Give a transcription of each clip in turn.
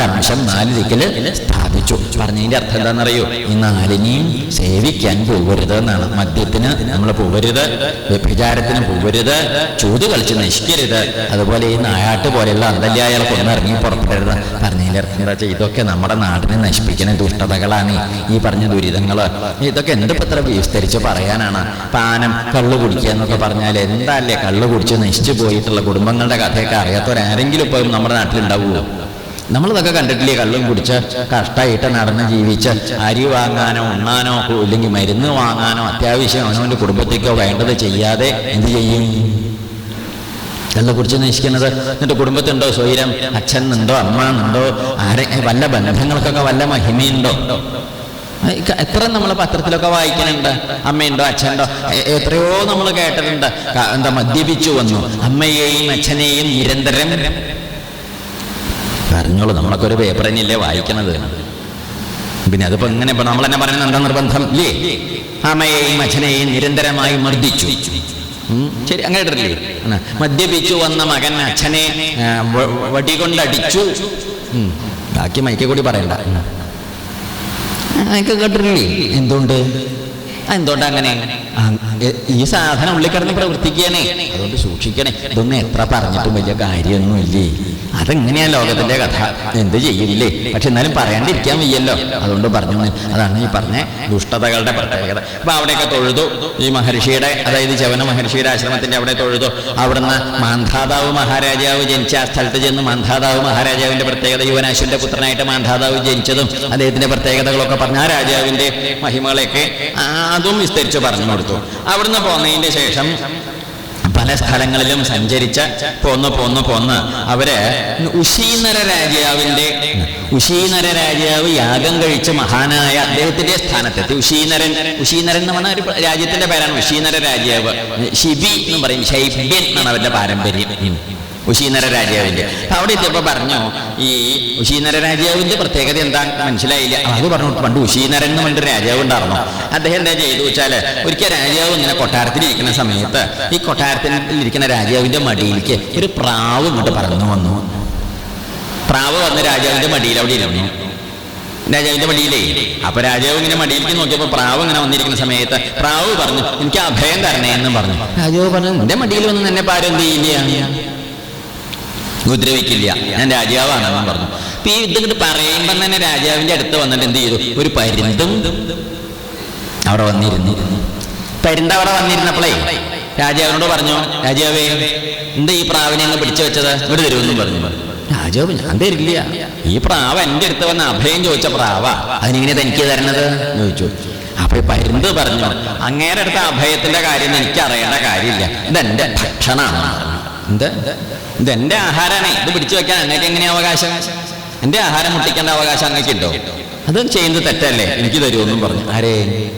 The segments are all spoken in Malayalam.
നാലംശം നാല് ദിക്കിൽ സ്ഥാപിച്ചു. പറഞ്ഞതിന്റെ അർത്ഥം എന്താണെന്നറിയോ? ഈ നാലിനെയും സേവിക്കാൻ പോകരുത് എന്നാണ്. മദ്യത്തിന് നമ്മൾ പോകരുത് വ്യഭിചാരത്തിന് പോകരുത് ചൂത് കളിച്ച് നശിക്കരുത്. അതുപോലെ ഈ നായാട്ട് പോലെയുള്ള അന്തല്യായാൽ കൊന്നിറങ്ങി പുറപ്പെടരുത്. പറഞ്ഞതിന്റെ അർത്ഥം എന്താ വെച്ചാൽ ഇതൊക്കെ നമ്മുടെ നാടിനെ നശിപ്പിക്കുന്ന ദുഷ്ടതകളാണ് ഈ പറഞ്ഞ ദുരിതങ്ങൾ. ഇതൊക്കെ എന്ത് വിസ്തരിച്ച് പറയാനാണ്? പാനം കള്ളു കുടിക്കുക എന്നൊക്കെ പറഞ്ഞാൽ എന്താ അല്ലേ? കള്ളു കുടിച്ച് നശിച്ചു പോയിട്ടുള്ള കുടുംബങ്ങളുടെ കഥയൊക്കെ അറിയാത്തവരാരെങ്കിലും ഇപ്പം നമ്മുടെ നാട്ടിലുണ്ടാവുമോ നമ്മളിതൊക്കെ കണ്ടിട്ടില്ലേ? കള്ളും കുടിച്ച് കഷ്ടമായിട്ട് നടന്ന് ജീവിച്ച് അരി വാങ്ങാനോ ഉണ്ണാനോ ഇല്ലെങ്കിൽ മരുന്ന് വാങ്ങാനോ അത്യാവശ്യം അവനവന്റെ കുടുംബത്തേക്കോ വേണ്ടത് ചെയ്യാതെ എന്ത് ചെയ്യും? കള്ളെ കുറിച്ച് നശിക്കുന്നത്. എന്നിട്ട് കുടുംബത്തുണ്ടോ സ്വൈരം? അച്ഛൻ ഉണ്ടോ അമ്മ ഉണ്ടോ ആരെ വല്ല ബന്ധങ്ങൾക്കൊക്കെ വല്ല മഹിമയുണ്ടോ? എത്ര നമ്മൾ പത്രത്തിലൊക്കെ വായിക്കുന്നുണ്ട്. അമ്മയുണ്ടോ അച്ഛനുണ്ടോ? എത്രയോ നമ്മൾ കേട്ടിട്ടുണ്ട്. എന്താ മദ്യപിച്ചു വന്നു. അമ്മയെയും അച്ഛനെയും നിരന്തരം പറഞ്ഞോളൂ നമ്മളൊക്കെ ഒരു പേപ്പർ തന്നെയല്ലേ വായിക്കണത്? പിന്നെ അതിപ്പോ ഇങ്ങനെ ഇപ്പൊ നമ്മൾ തന്നെ പറയുന്നത് എന്താ നിർബന്ധം? അമ്മയെയും അച്ഛനെയും നിരന്തരമായി മർദ്ദിച്ചു. ശരി അങ്ങനെ ഇട്ടില്ലേ മദ്യപിച്ചു വന്ന മകൻ അച്ഛനെ വടി കൊണ്ടടിച്ചു വടികൊണ്ടടിച്ചു. ബാക്കി മൈക്കെ കൂടി പറയണ്ട. മൈക്ക് കേട്ടിട്ടില്ലേ? എന്തുകൊണ്ട് എന്തുകൊണ്ട് അങ്ങനെ? ഈ സാധനം ഉള്ളിൽ കിടന്ന് പ്രവർത്തിക്കണേ അതുകൊണ്ട് സൂക്ഷിക്കണേ. ഇതൊന്നും എത്ര പറഞ്ഞിട്ടും വലിയ കാര്യമൊന്നുമില്ലേ? അതെങ്ങനെയാ ലോകത്തിന്റെ കഥ? എന്ത് ചെയ്യില്ലേ പക്ഷെ എന്നാലും പറയാണ്ടിരിക്കാൻ വയ്യല്ലോ. അതുകൊണ്ട് പറഞ്ഞു അതാണ് ഈ പറഞ്ഞ ദുഷ്ടതകളുടെ പ്രത്യേകത. അപ്പൊ അവിടെയൊക്കെ തൊഴുതു. ഈ മഹർഷിയുടെ അതായത് ചവന മഹർഷിയുടെ ആശ്രമത്തിന്റെ അവിടെ തൊഴുതു. അവിടുന്ന് മാന്ധാതാവ് മഹാരാജാവ് ജനിച്ച ആ സ്ഥലത്ത് ചെന്ന് മാന്ധാതാവ് മഹാരാജാവിന്റെ പ്രത്യേകത യുവനാശുവിന്റെ പുത്രനായിട്ട് മാന്ധാതാവ് ജനിച്ചതും അദ്ദേഹത്തിന്റെ പ്രത്യേകതകളൊക്കെ പറഞ്ഞ ആ രാജാവിന്റെ മഹിമകളെയൊക്കെ അതും വിസ്തരിച്ച് പറഞ്ഞു കൊടുത്തു. അവിടുന്ന് പോന്നതിന്റെ ശേഷം പല സ്ഥലങ്ങളിലും സഞ്ചരിച്ച പോന്ന് പോന്ന് പോന്ന് അവർ ഉശീനര രാജാവിന്റെ ഉശീനര രാജാവ് യാഗം കഴിച്ച മഹാനായ അദ്ദേഹത്തിന്റെ സ്ഥാനത്തെത്തി. ഉശീനരൻ ഉശീനരൻ എന്ന് പറഞ്ഞ ഒരു രാജ്യത്തിന്റെ പേരാണ്. ഉശീനര രാജാവ്. ഷിബി എന്ന് പറയും. ശൈബ്യൻ എന്നാണ് അവരുടെ പാരമ്പര്യം. ഉശീനര രാജാവിന്റെ അവിടെ എത്തിയപ്പോ പറഞ്ഞു ഈ ഉശീനര രാജാവിന്റെ പ്രത്യേകത എന്താ മനസ്സിലായില്ല. അത് പറഞ്ഞു പണ്ട് ഉശീനരൻ എന്ന് പറഞ്ഞൊരു രാജാവ് ഉണ്ടായിരുന്നു. അദ്ദേഹം എന്താ ചെയ്തു വെച്ചാൽ ഒരിക്കൽ രാജാവ് ഇങ്ങനെ കൊട്ടാരത്തിലിരിക്കുന്ന സമയത്ത് ഈ കൊട്ടാരത്തിൽ ഇരിക്കുന്ന രാജാവിന്റെ മടിയിലേക്ക് ഒരു പ്രാവ് ഇങ്ങോട്ട് പറന്നു വന്നു. പ്രാവ് വന്ന് രാജാവിന്റെ മടിയിൽ അവിടെ ഇരുന്നു. രാജാവിന്റെ മടിയിലേ. അപ്പൊ രാജാവ് ഇങ്ങനെ മടിയിലേക്ക് നോക്കിയപ്പോ പ്രാവ് ഇങ്ങനെ വന്നിരിക്കുന്ന സമയത്ത് പ്രാവ് പറഞ്ഞു എനിക്ക് അഭയം തരണേ എന്ന് പറഞ്ഞു. രാജാവ് പറഞ്ഞു എന്റെ മടിയിൽ വന്ന് എന്നെ പാരം ചെയ്യുകയാണ്? ഉപദ്രവിക്കില്ല. ഞാൻ രാജാവാണെന്ന് പറഞ്ഞു. അപ്പൊ ഈ ഇതിങ്ങോട്ട് പറയുമ്പം തന്നെ രാജാവിന്റെ അടുത്ത് വന്നിട്ട് എന്ത് ചെയ്തു? ഒരു പരുന്തും അവിടെ വന്നിരുന്നു. പരിന്ത അവിടെ വന്നിരുന്നപ്പോളേ രാജാവിനോട് പറഞ്ഞു രാജാവേ എന്താ ഈ പ്രാവിനെ അങ്ങ് പിടിച്ചു വെച്ചത്? ഇവിടെ തരുമെന്നും പറഞ്ഞു. രാജാവ് ഞാൻ തരില്ല. ഈ പ്രാവ് എന്റെ അടുത്ത് വന്ന അഭയം ചോദിച്ച പ്രാവ. അതിനെങ്ങനെ തനിക്ക് തരണത്? ചോദിച്ചു. അപ്പൊ പരിന്ത് പറഞ്ഞു അങ്ങേരെ അടുത്ത അഭയത്തിന്റെ കാര്യം എനിക്ക് അറിയേണ്ട കാര്യമില്ല. ഇതെന്റെ ഭക്ഷണമാണ്. എന്ത്? ഇത് എന്റെ ആഹാരമാണ് ഇത് പിടിച്ചു വെക്കാൻ എന്നൊക്കെ എങ്ങനെയാ അവകാശം? എന്റെ ആഹാരം മുട്ടിക്കേണ്ട അവകാശം അങ്ങേക്കുണ്ടോ അത് ചെയ്യുന്നത് തെറ്റല്ലേ? എനിക്ക് തരുമെന്നും പറഞ്ഞു. ആരേ?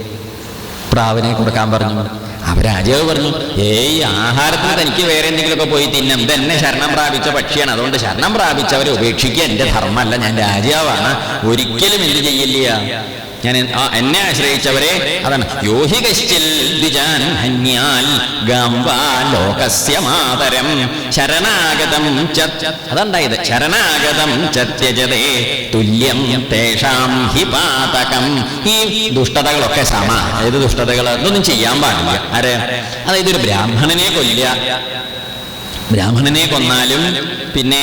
പ്രാവിനെ കൊടുക്കാൻ പറഞ്ഞു. അവരാജാവ് രാജാവ് പറഞ്ഞു ഏയ് ആഹാരത്തിന് തനിക്ക് വേറെ എന്തെങ്കിലുമൊക്കെ പോയി തിന്നും. ഇത് എന്നെ ശരണം പ്രാപിച്ച പക്ഷിയാണ്. അതുകൊണ്ട് ശരണം പ്രാപിച്ചവരെ ഉപേക്ഷിക്കുക. എന്റെ ധർമ്മമല്ല. ഞാൻ രാജാവാണ്. ഒരിക്കലും എന്ത് ചെയ്യില്ല. ഞാൻ എന്നെ ആശ്രയിച്ചവരെ അതാണ്. യോഹി കശ്ചിൽ ദ്വിജാൻ ഹന്യാൽ ഗാംവാ ലോകസ്യ മാതരം ശരണാഗതം അതുണ്ടായത് ശരണാഗതം ചത്യജതേ തുല്യം തേഷാം ഹി പാതകം. ഈ ദുഷ്ടതകളൊക്കെ സമ അതായത് ദുഷ്ടതകൾ ഇതൊന്നും ചെയ്യാൻ പാടില്ല. ആര്? അതായത് ഒരു ബ്രാഹ്മണനെ കൊല്ലുക. ബ്രാഹ്മണനെ കൊന്നാലും പിന്നെ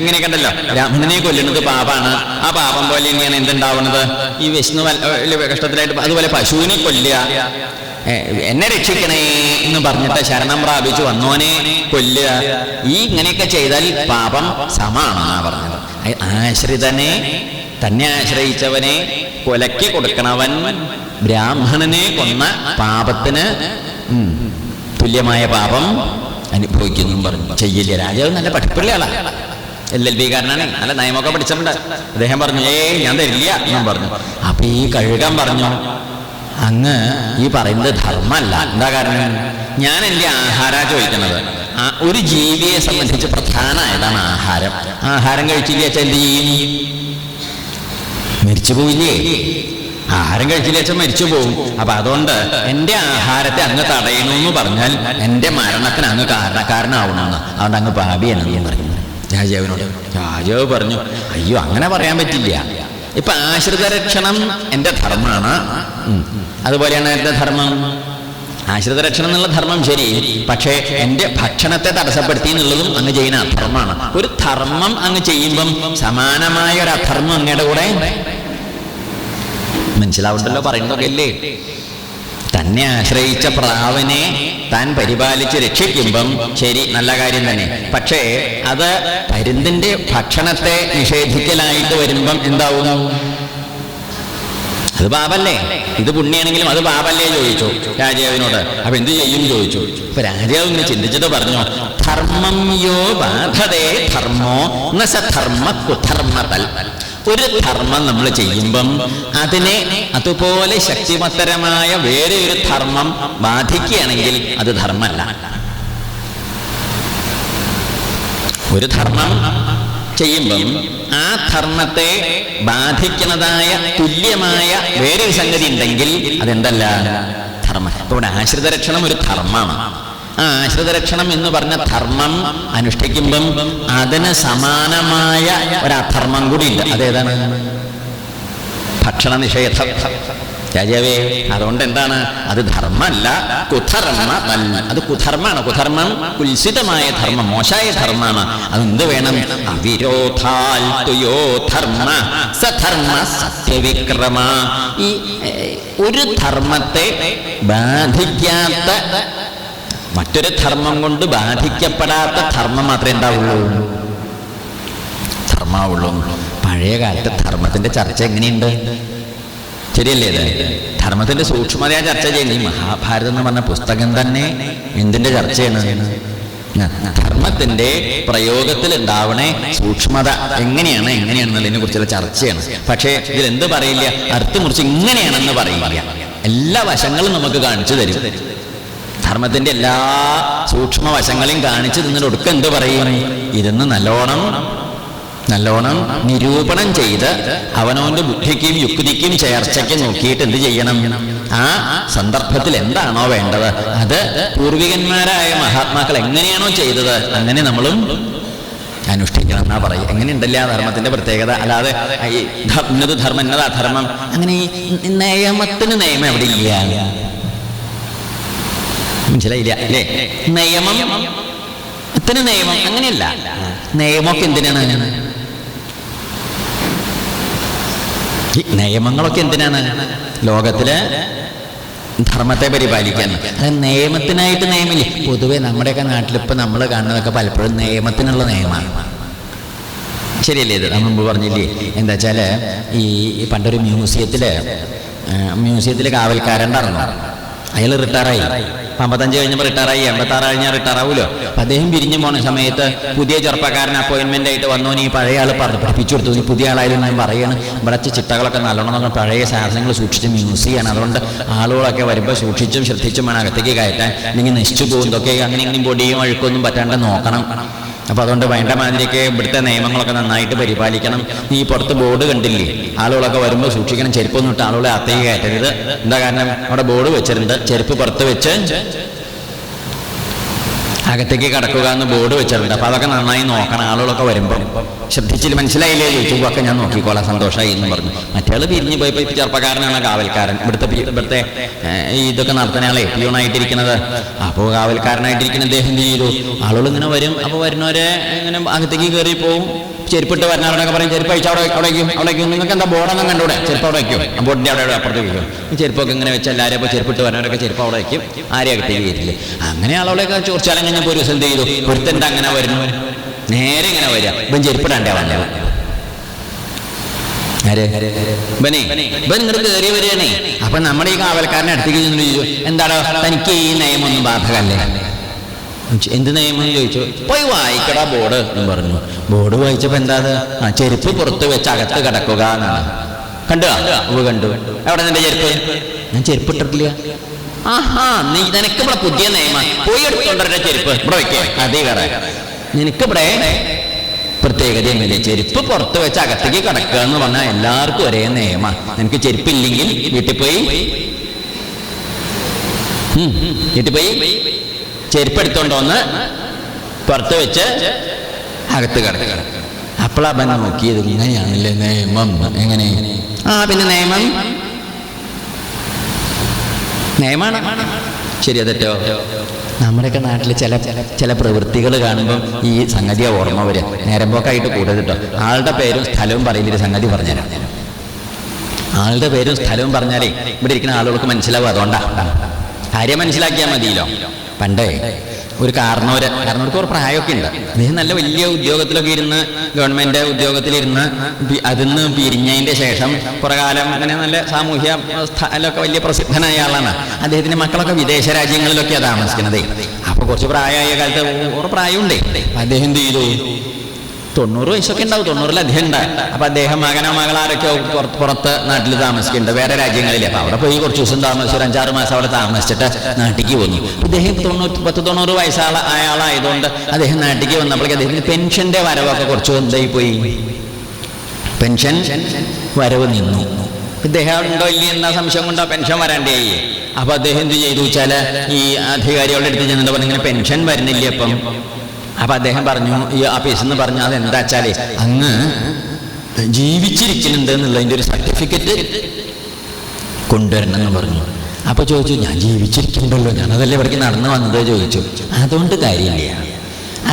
ഇങ്ങനെ കണ്ടല്ലോ. ബ്രാഹ്മണനെ കൊല്ലുന്നത് പാപാണ്. ആ പാപം പോലെ ഇങ്ങനെ എന്തുണ്ടാവുന്നത് ഈ വിഷ്ണു കഷ്ടത്തിലായിട്ട് അതുപോലെ പശുവിനെ കൊല്ലുക. എന്നെ രക്ഷിക്കണേ എന്ന് പറഞ്ഞിട്ട് ശരണം പ്രാപിച്ചു വന്നോനെ കൊല്ലുക. ഈ ഇങ്ങനെയൊക്കെ ചെയ്താൽ പാപം സമാണെന്നാ പറഞ്ഞത്. ആശ്രിതനെ തന്നെ ആശ്രയിച്ചവനെ കൊലക്കി കൊടുക്കണവൻ ബ്രാഹ്മണനെ കൊന്ന പാപത്തിന് തുല്യമായ പാപം അനുഭവിക്കുന്നു പറഞ്ഞു. ചെയ്യില്ല രാജാവ് നല്ല പഠിപ്പുള്ള ആളാ എൽ എൽ ബി കാരനാണ്. നല്ല നയമൊക്കെ പഠിച്ചിട്ടുണ്ട് അദ്ദേഹം പറഞ്ഞു ഏ ഞാൻ തരില്ല ഞാൻ പറഞ്ഞു. അപ്പൊ ഈ കഴുകാൻ പറഞ്ഞു അങ്ങ് ഈ പറയുന്നത് ധർമ്മമല്ല. എന്താ കാരണം? ഞാൻ എന്റെ ആഹാര ചോദിക്കുന്നത്. ഒരു ജീവിയെ സംബന്ധിച്ച് പ്രധാനമായതാണ് ആഹാരം. ആഹാരം കഴിച്ചില്ല വെച്ചാൽ മരിച്ചു പോയില്ലേ ആഹാരം കഴിച്ചില്ല അച്ഛൻ മരിച്ചു പോകും അപ്പൊ അതുകൊണ്ട് എന്റെ ആഹാരത്തെ അങ്ങ് തടയണമെന്ന് പറഞ്ഞാൽ എന്റെ മരണത്തിന് അങ്ങ് കാരണക്കാരനാവണമെന്ന് അതുകൊണ്ട് അങ്ങ് പാപിയാണെന്ന് പറഞ്ഞു. രാജാവിനോട് രാജാവ് പറഞ്ഞു അയ്യോ അങ്ങനെ പറയാൻ പറ്റില്ല. ഇപ്പൊ ആശ്രിത രക്ഷണം എന്റെ ധർമ്മമാണ്. അതുപോലെയാണ് എന്റെ ധർമ്മം. ആശ്രിത രക്ഷണം എന്നുള്ള ധർമ്മം ശരി പക്ഷേ എന്റെ ഭക്ഷണത്തെ തടസ്സപ്പെടുത്തി എന്നുള്ളതും അങ്ങ് ചെയ്യുന്ന അധർമ്മമാണ്. ഒരു ധർമ്മം അങ്ങ് ചെയ്യുമ്പം സമാനമായ ഒരു അധർമ്മം അങ്ങയുടെ കൂടെ മനസ്സിലാവുണ്ടല്ലോ പറയുന്നതൊക്കെ അല്ലേ തന്നെ ആശ്രയിച്ച പ്രാവിനെ താൻ പരിപാലിച്ച് രക്ഷിക്കുമ്പം ശരി നല്ല കാര്യം തന്നെ. പക്ഷേ അത് പരുന്തിന്റെ ഭക്ഷണത്തെ നിഷേധിക്കലായിട്ട് വരുമ്പം എന്താവും? അത് പാപല്ലേ? ഇത് പുണ്യാണെങ്കിലും അത് പാപല്ലേ ചോദിച്ചു രാജാവിനോട്. അപ്പൊ എന്ത് ചെയ്യും ചോദിച്ചു. അപ്പൊ രാജാവ് ഇങ്ങനെ ചിന്തിച്ചിട്ട് പറഞ്ഞു ധർമ്മം യോ ബാധതേ? ധർമ്മോ? നസധർമ്മ കുധർമ്മ ധർമ്മ കുധർമ്മതൽ. ഒരു ധർമ്മം നമ്മൾ ചെയ്യുമ്പം അതിനെ അതുപോലെ ശക്തിമത്തരമായ വേറെ ഒരു ധർമ്മം ബാധിക്കുകയാണെങ്കിൽ അത് ധർമ്മമല്ല. ഒരു ധർമ്മം ചെയ്യുമ്പം ആ ധർമ്മത്തെ ബാധിക്കുന്നതായ തുല്യമായ വേറൊരു സംഗതി ഉണ്ടെങ്കിൽ അതെന്തല്ല? ധർമ്മം. ഇപ്പൊ ഇവിടെ ആശ്രിത രക്ഷണം ഒരു ധർമ്മമാണ്. ആ ആശ്രിതരക്ഷണം എന്ന് പറഞ്ഞ ധർമ്മം അനുഷ്ഠിക്കുമ്പം അതിന് സമാനമായ ഒരധർമ്മം കൂടി ഇല്ല അതേതാണ്? ഭക്ഷണ നിഷേധം രാജാവേ അതുകൊണ്ട് എന്താണ് അത് ധർമ്മല്ല കുധർമ്മ തന്മ അത് കുധർമ്മമാണ്. കുധർമ്മം കുൽസിതമായ ധർമ്മം മോശമായ ധർമ്മമാണ്. അതെന്ത് വേണം? അവിരോധാൽ തുയോ ധർമ്മ സധർമ്മ സത്യവിക്രമ. ഈ ഒരു ധർമ്മത്തെ ബാധിക്കാത്ത മറ്റൊരു ധർമ്മം കൊണ്ട് ബാധിക്കപ്പെടാത്ത ധർമ്മം മാത്രമേ ഉണ്ടാവുള്ളൂ. ധർമാവുള്ളൂ പഴയ കാലത്ത് ധർമ്മത്തിന്റെ ചർച്ച എങ്ങനെയുണ്ട്? ശരിയല്ലേ ധർമ്മത്തിന്റെ സൂക്ഷ്മതയാ ചർച്ച ചെയ്യുന്നത് ഈ മഹാഭാരതം എന്ന് പറഞ്ഞ പുസ്തകം തന്നെ എന്തിന്റെ ചർച്ചയാണ്? ധർമ്മത്തിന്റെ പ്രയോഗത്തിൽ ഉണ്ടാവണേ സൂക്ഷ്മത എങ്ങനെയാണ് എങ്ങനെയാണെന്നുള്ളതിനെ കുറിച്ചുള്ള ചർച്ചയാണ്. പക്ഷേ ഇതിൽ എന്ത് പറയില്ല? അർത്ഥം മുറിച്ച് ഇങ്ങനെയാണെന്ന് പറയില്ല. എല്ലാ വശങ്ങളും നമുക്ക് കാണിച്ചു തരും. ധർമ്മത്തിന്റെ എല്ലാ സൂക്ഷ്മ വശങ്ങളെയും കാണിച്ചു നിന്നിട്ട് ഒടുക്കം എന്ത് പറയും? ഇതെന്ന് നല്ലോണം നല്ലോണം നിരൂപണം ചെയ്ത് അവനവന്റെ ബുദ്ധിക്കും യുക്തിക്കും ചേർച്ചയ്ക്കും നോക്കിയിട്ട് എന്ത് ചെയ്യണം? ആ സന്ദർഭത്തിൽ എന്താണോ വേണ്ടത്? അത് പൂർവികന്മാരായ മഹാത്മാക്കൾ എങ്ങനെയാണോ ചെയ്തത്? അങ്ങനെ നമ്മളും അനുഷ്ഠിക്കണം എന്നാ പറയും. എങ്ങനെയുണ്ടല്ലേ ആ ധർമ്മത്തിന്റെ പ്രത്യേകത? അല്ലാതെ ഇന്നത് ധർമ്മം ഇന്നത് ധർമ്മം അങ്ങനെ നിയമത്തിന് നിയമം എവിടെ ഇല്ല? മനസ്സിലായില്ല അല്ലേ? നിയമം ത്തിന് നിയമം അങ്ങനെയല്ല. നിയമമൊക്കെ എന്തിനാണ്? നിയമങ്ങളൊക്കെ എന്തിനാണ്? ലോകത്തിൽ ധർമ്മത്തെ പരിപാലിക്കാൻ. അത് നിയമത്തിനായിട്ട് നിയമില്ലേ പൊതുവെ നമ്മുടെയൊക്കെ നാട്ടിൽ ഇപ്പൊ നമ്മൾ കാണുന്നതൊക്കെ പലപ്പോഴും നിയമത്തിനുള്ള നിയമമാണ്. ശരിയല്ലേ ഇത്? നമ്മൾ പറഞ്ഞില്ലേ? എന്താ വെച്ചാൽ ഈ പണ്ടൊരു മ്യൂസിയത്തിൽ മ്യൂസിയത്തിൽ അറിഞ്ഞു അയാൾ റിട്ടയറായി അമ്പത്തഞ്ച് കഴിഞ്ഞപ്പോൾ റിട്ടയറായി എൺപത്താറ് കഴിഞ്ഞാൽ അപ്പൊ അദ്ദേഹം പിരിഞ്ഞു പോണ സമയത്ത് പുതിയ ചെറുപ്പക്കാരൻ അപ്പോയിന്റ്മെന്റ് ആയിട്ട് വന്നു. നീ പഴയ ആൾ പറഞ്ഞു പഠിപ്പിച്ചു കൊടുത്തു. നീ പുതിയ ആളായാലും ഞാൻ പറയുകയാണ് ഇവിടെ ചിട്ടകളൊക്കെ നല്ലോണം പഴയ സാധനങ്ങൾ സൂക്ഷിച്ച് മ്യൂസിയാണ് അതുകൊണ്ട് ആളുകളൊക്കെ വരുമ്പോൾ സൂക്ഷിച്ചും ശ്രദ്ധിച്ചും വേണം അകത്തേക്ക് കയറ്റാൻ. നിങ്ങൾ നശിച്ചു പോകും ഇതൊക്കെ അങ്ങനെ ഇങ്ങനെ പൊടിയും അഴുക്കൊന്നും പറ്റാണ്ട് നോക്കണം. അപ്പൊ അതുകൊണ്ട് വേണ്ട മാതിരിയൊക്കെ ഇവിടുത്തെ നിയമങ്ങളൊക്കെ നന്നായിട്ട് പരിപാലിക്കണം. നീ പുറത്ത് ബോർഡ് കണ്ടില്ലേ? ആളുകളൊക്കെ വരുമ്പോൾ സൂക്ഷിക്കണം. ചെരുപ്പൊന്നും ഇട്ട് ആളുകളെ അത്തേക്ക് കയറ്റരുത്. എന്താ കാരണം? അവിടെ ബോർഡ് വെച്ചിട്ടുണ്ട്. ചെരുപ്പ് പുറത്ത് വെച്ച് അകത്തേക്ക് കടക്കുക എന്ന് ബോർഡ് വെച്ചിട്ടുണ്ട്. അപ്പൊ അതൊക്കെ നന്നായി നോക്കണം. ആളുകളൊക്കെ വരുമ്പോൾ ശ്രദ്ധിച്ചില്ല മനസ്സിലായില്ലേ? ഒക്കെ ഞാൻ നോക്കിക്കോളാം. സന്തോഷമായി എന്ന് പറഞ്ഞു. മറ്റേ പിരിഞ്ഞു പോയപ്പോ ഇപ്പൊ ചെറുപ്പക്കാരനാണ് കാവൽക്കാരൻ. ഇവിടുത്തെ ഇവിടുത്തെ ഇതൊക്കെ നടത്തുന്നയാളെ പിയൂണായിട്ടിരിക്കുന്നത് അപ്പോൾ കാവൽക്കാരനായിട്ടിരിക്കുന്ന അദ്ദേഹം ചെയ്തു? ആളുകൾ ഇങ്ങനെ വരും. അപ്പോൾ വരുന്നവരെ ഇങ്ങനെ അകത്തേക്ക് കയറി പോവും. ചെരുപ്പിട്ട് വരുന്നവരോടൊക്കെ പറയും. ചെരുപ്പ് അയച്ചു അവിടെ അവിടെ വയ്ക്കും. അവിടെ വയ്ക്കും. നിങ്ങൾക്ക് എന്താ ബോർഡൊന്നും കണ്ടൂടെ? ചെരുപ്പ് അവിടെ വയ്ക്കും. ബോർഡിന്റെ അവിടെ അവിടെ അപ്പുറത്ത് വയ്ക്കും. ചെരുപ്പൊക്കെ ഇങ്ങനെ വെച്ച് എല്ലാവരും ഇപ്പോൾ ചെരുപ്പിട്ട് വരാനൊക്കെ ചെരുപ്പ് അവിടെ വയ്ക്കും. ആരെയും അകത്തേക്ക് അങ്ങനെ അങ്ങനെ ചോദിച്ചാൽ ഞാൻ ഒരു ദിവസം ചെയ്തു? ഒരുത്തന്റെ അങ്ങനെ വരുന്നു? നേരെ ഇങ്ങനെ വരിക. ഇപ്പം ചെരുപ്പിടാണ്ടേ വന്നത് അപ്പൊ നമ്മുടെ ഈ കാവൽക്കാരനെ അടുത്തേക്ക് ചെന്നിട്ട് ചോദിച്ചു. എന്താടോ തനിക്ക് ഈ നയമൊന്നും ബാധകല്ലേ എന്ത് നിയമം ചോദിച്ചു പോയി വായിക്കടാ ബോർഡ് എന്ന് പറഞ്ഞു. ബോർഡ് വായിച്ചപ്പോ എന്താ? ആ ചെരുപ്പ് പുറത്ത് വെച്ച് അകത്ത് കിടക്കുക എന്നാണ്. കണ്ടു? ഉവ്വ് കണ്ടു. എവിടെ നിന്റെ ചെരുപ്പ്? ഞാൻ ചെരുപ്പ് ഇട്ടിട്ടില്ല. ആഹാ നീ നിനക്ക് ഇവിടെ പുതിയ നിയമം. പോയി എടുത്തോണ്ടെ ചെരുപ്പ്. ഇവിടെ വെക്കേ. അതേ വേറെ. നിനക്ക് ഇവിടെ പ്രത്യേകത എങ്ങനെ ചെരുപ്പ് പുറത്ത് വെച്ച് അകത്തേക്ക് കിടക്കുക എന്ന് പറഞ്ഞാൽ എല്ലാവർക്കും ഒരേ നിയമം. നിനക്ക് ചെരുപ്പില്ലെങ്കിൽ വീട്ടിൽ പോയി? വീട്ടിൽ പോയി? ചെരുപ്പ് എടുത്തോണ്ട് വന്ന് പുറത്ത് വെച്ച് അകത്ത് കിടക്കുക അപ്പളാ അവൻ നോക്കിയത് ഇങ്ങനെയാണല്ലേ നിയമം? എങ്ങനെ? ആ പിന്നെ നിയമം? നിയമാണ്? ശരി അതെറ്റോ നമ്മുടെയൊക്കെ നാട്ടിൽ ചില ചില പ്രവൃത്തികൾ കാണുമ്പോൾ ഈ സംഗതിയെ ഓർമ്മ വരിക നേരമ്പോക്കായിട്ട് കൂടരുത് കേട്ടോ ആളുടെ പേരും സ്ഥലവും പറയില്ല സംഗതി പറഞ്ഞുതരാം. ആളുടെ പേരും സ്ഥലവും പറഞ്ഞാലേ ഇവിടെ ഇരിക്കുന്ന ആളുകൾക്ക് മനസ്സിലാവും അതുകൊണ്ടാണ് കാര്യം മനസ്സിലാക്കിയാൽ മതിയല്ലോ. പണ്ടേ ഒരു കാരണവര് കാരണവർക്ക് ഒരു പ്രായമൊക്കെ ഉണ്ട്. അദ്ദേഹം നല്ല വലിയ ഉദ്യോഗത്തിലൊക്കെ ഇരുന്ന് ഗവൺമെന്റ് ഉദ്യോഗത്തിലിരുന്ന് അതിന്ന് പിരിഞ്ഞതിന്റെ ശേഷം കുറെ കാലം അങ്ങനെ നല്ല സാമൂഹ്യ സ്ഥലമൊക്കെ വലിയ പ്രസിദ്ധനായ ആളാണ്. അദ്ദേഹത്തിന്റെ മക്കളൊക്കെ വിദേശ രാജ്യങ്ങളിലൊക്കെയാണ് താമസിക്കുന്നത്. അപ്പൊ കുറച്ച് പ്രായമായ കാലത്ത് ഒരു പ്രായമുണ്ട്. അദ്ദേഹം എന്ത് ചെയ്തു? തൊണ്ണൂറ് വയസ്സൊക്കെ ഉണ്ടാവും. തൊണ്ണൂറിലധികം ഉണ്ടാവും അപ്പൊ അദ്ദേഹം മകനോ മകളാരൊക്കെ പുറത്ത് നാട്ടിൽ താമസിക്കുന്നുണ്ട്. വേറെ രാജ്യങ്ങളിൽ അപ്പൊ അവിടെ പോയി കുറച്ച് ദിവസം താമസിച്ചു. ഒരു അഞ്ചാറ് മാസം അവിടെ താമസിച്ചിട്ട് നാട്ടിലേക്ക് വന്നു ഇദ്ദേഹം തൊണ്ണൂറ്റി പത്ത് തൊണ്ണൂറ് വയസ്സാള അയാളായതുകൊണ്ട് അദ്ദേഹം നാട്ടിലേക്ക് വന്നപ്പോഴേക്ക് അദ്ദേഹത്തിന് പെൻഷന്റെ വരവൊക്കെ കുറച്ച് എന്തായി പോയി പെൻഷൻ വരവ് നിന്നു. ഇദ്ദേഹം ഉണ്ടോ ഇല്ല എന്ന സംശയം കൊണ്ടോ പെൻഷൻ വരാണ്ടേ അപ്പൊ അദ്ദേഹം എന്ത് ചെയ്തു വെച്ചാൽ ഈ അധികാരികളുടെ അടുത്ത് ചെന്നിട്ട് പറഞ്ഞു ഇങ്ങനെ പെൻഷൻ വരുന്നില്ല അപ്പം? അപ്പൊ അദ്ദേഹം പറഞ്ഞു ഈ ആ നിന്ന് പറഞ്ഞു അതെന്താ വെച്ചാൽ അങ്ങ് ജീവിച്ചിരിക്കുന്നുണ്ട് എന്നുള്ളതിന്റെ ഒരു സർട്ടിഫിക്കറ്റ് കൊണ്ടുവരണം എന്ന് പറഞ്ഞു. അപ്പൊ ചോദിച്ചു ഞാൻ ജീവിച്ചിരിക്കുന്നുണ്ടല്ലോ ഞാൻ അതല്ലേ ഇവിടേക്ക് നടന്നു വന്നത്? ചോദിച്ചു. അതുകൊണ്ട് കാര്യമില്ല.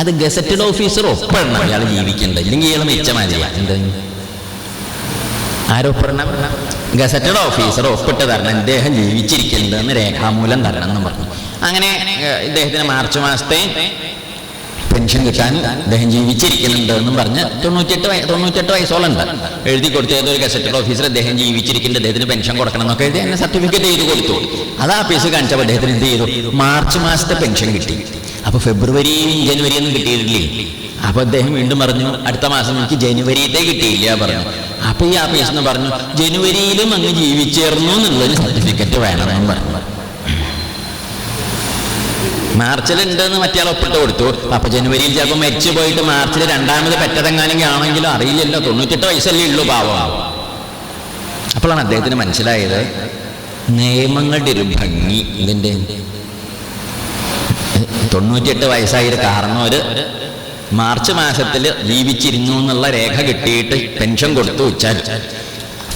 അത് ഗസറ്റഡ് ഓഫീസർ ഒപ്പിടണം ഇയാൾ ജീവിക്കണ്ട ഇല്ലെങ്കിൽ ഇയാൾ മിച്ച മതിയാ എന്ത്? ഗസറ്റഡ് ഓഫീസർ ഒപ്പിട്ട് തരണം ഇദ്ദേഹം ജീവിച്ചിരിക്കുന്നുണ്ട് എന്ന് രേഖാമൂലം തരണം എന്ന് പറഞ്ഞു. അങ്ങനെ ഇദ്ദേഹത്തിന് മാർച്ച് മാസത്തെ പെൻഷൻ കിട്ടാൻ അദ്ദേഹം ജീവിച്ചിരിക്കുന്നുണ്ട് എന്നും പറഞ്ഞ് തൊണ്ണൂറ്റെട്ട് വയ- തൊണ്ണൂറ്റെട്ട് വയസ്സോളം ഉണ്ട് എഴുതി കൊടുത്ത ഏതൊരു ഗസറ്റഡ് ഓഫീസർ അദ്ദേഹം ജീവിച്ചിരിക്കുന്നുണ്ട് അദ്ദേഹത്തിന് പെൻഷൻ കൊടുക്കണം എന്നൊക്കെ എഴുതി എന്നെ സർട്ടിഫിക്കറ്റ് ചെയ്ത് കൊടുത്തു. അത് ആഫീസ് കാണിച്ചപ്പോൾ അദ്ദേഹത്തിന് എന്ത് ചെയ്തു? മാർച്ച് മാസത്തെ പെൻഷൻ കിട്ടി. അപ്പൊ ഫെബ്രുവരിയും ജനുവരി ഒന്നും കിട്ടിയിട്ടില്ലേ? അപ്പൊ അദ്ദേഹം വീണ്ടും പറഞ്ഞു അടുത്ത മാസം എനിക്ക് ജനുവരിയിലത്തെ കിട്ടിയില്ല പറഞ്ഞു. അപ്പൊ ഈ ആ നിന്ന് പറഞ്ഞു ജനുവരിയിലും അങ്ങ് ജീവിച്ചേർന്നു എന്നുള്ളൊരു സർട്ടിഫിക്കറ്റ് വേണമെന്ന് പറഞ്ഞു. മാർച്ചിൽ ഉണ്ടെന്ന് മറ്റേ ഒപ്പിട്ട് കൊടുത്തു. അപ്പൊ ജനുവരിയിൽ ചിലപ്പോൾ മരിച്ചു പോയിട്ട് മാർച്ചിൽ രണ്ടാമത് പെറ്റതെങ്ങാനെങ്കിൽ ആണെങ്കിലും അറിയില്ലല്ലോ. തൊണ്ണൂറ്റെട്ട് വയസ്സല്ലേ ഉള്ളൂ പാവം. അപ്പോഴാണ് അദ്ദേഹത്തിന് മനസ്സിലായത് നിയമങ്ങളുടെ ഒരു ഭംഗി ഇതിന്റെ തൊണ്ണൂറ്റിയെട്ട് വയസ്സായ ഒരു കാരണവര് മാർച്ച് മാസത്തിൽ ജീവിച്ചിരുന്നു എന്നുള്ള രേഖ കിട്ടിയിട്ട് പെൻഷൻ കൊടുത്തു വെച്ചാൽ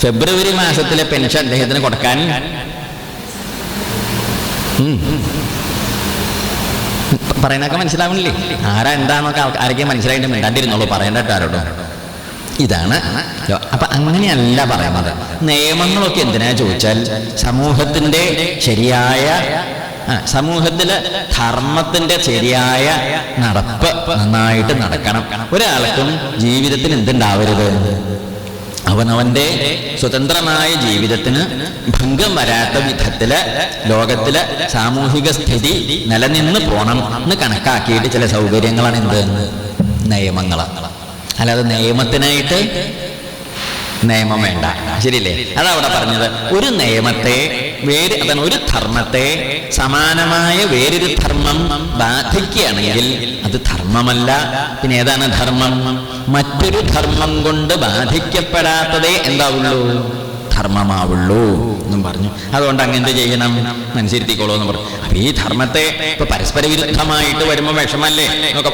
ഫെബ്രുവരി മാസത്തിലെ പെൻഷൻ അദ്ദേഹത്തിന് കൊടുക്കാൻ. പറയുന്നൊക്കെ മനസ്സിലാവണില്ലേ? ആരാ എന്താന്നൊക്കെ ആരൊക്കെ മനസ്സിലായിട്ട് മിണ്ടാണ്ടിരുന്നുള്ളൂ. പറയേണ്ട ആരോടും. ഇതാണ് അപ്പൊ അങ്ങനെയല്ല പറയുന്നത്. നിയമങ്ങളൊക്കെ എന്തിനാ ചോദിച്ചാൽ സമൂഹത്തിന്റെ ശരിയായ സമൂഹത്തിൽ ധർമ്മത്തിന്റെ ശരിയായ നടപ്പ് നന്നായിട്ട് നടക്കണം. ഒരാൾക്കും ജീവിതത്തിന് എന്തുണ്ടാവരുത്? അവനവന്റെ സ്വതന്ത്രമായ ജീവിതത്തിന് ഭംഗം വരാത്ത വിധത്തിൽ ലോകത്തിലെ സാമൂഹിക സ്ഥിതി നിലനിന്ന് പോണം എന്ന് കണക്കാക്കിയിട്ട് ചില സൗകര്യങ്ങളാണ് എന്ത്? നിയമങ്ങൾ അല്ലാതെ നിയമത്തിനായിട്ട് നിയമം വേണ്ട. ശരിയല്ലേ? അതാ അവിടെ പറഞ്ഞത്. ഒരു നിയമത്തെ വേറെ അതാണ് ഒരു ധർമ്മത്തെ സമാനമായ വേറൊരു ധർമ്മം ബാധിക്കുകയാണെങ്കിൽ അത് ധർമ്മമല്ല. പിന്നെ ഏതാണ് ധർമ്മം? മറ്റൊരു ധർമ്മം കൊണ്ട് ബാധിക്കപ്പെടാത്തതേ എന്താവുള്ളൂ? ധർമ്മമാവുള്ളൂ എന്നും പറഞ്ഞു. അതുകൊണ്ട് അങ്ങനെ ചെയ്യണം? മനസ്സിരുത്തിക്കോളൂ എന്ന് പറഞ്ഞു. അപ്പൊ ഈ ധർമ്മത്തെ ഇപ്പൊ പരസ്പര വിരുദ്ധമായിട്ട് വരുമ്പോ വിഷമല്ലേ? അപ്പൊ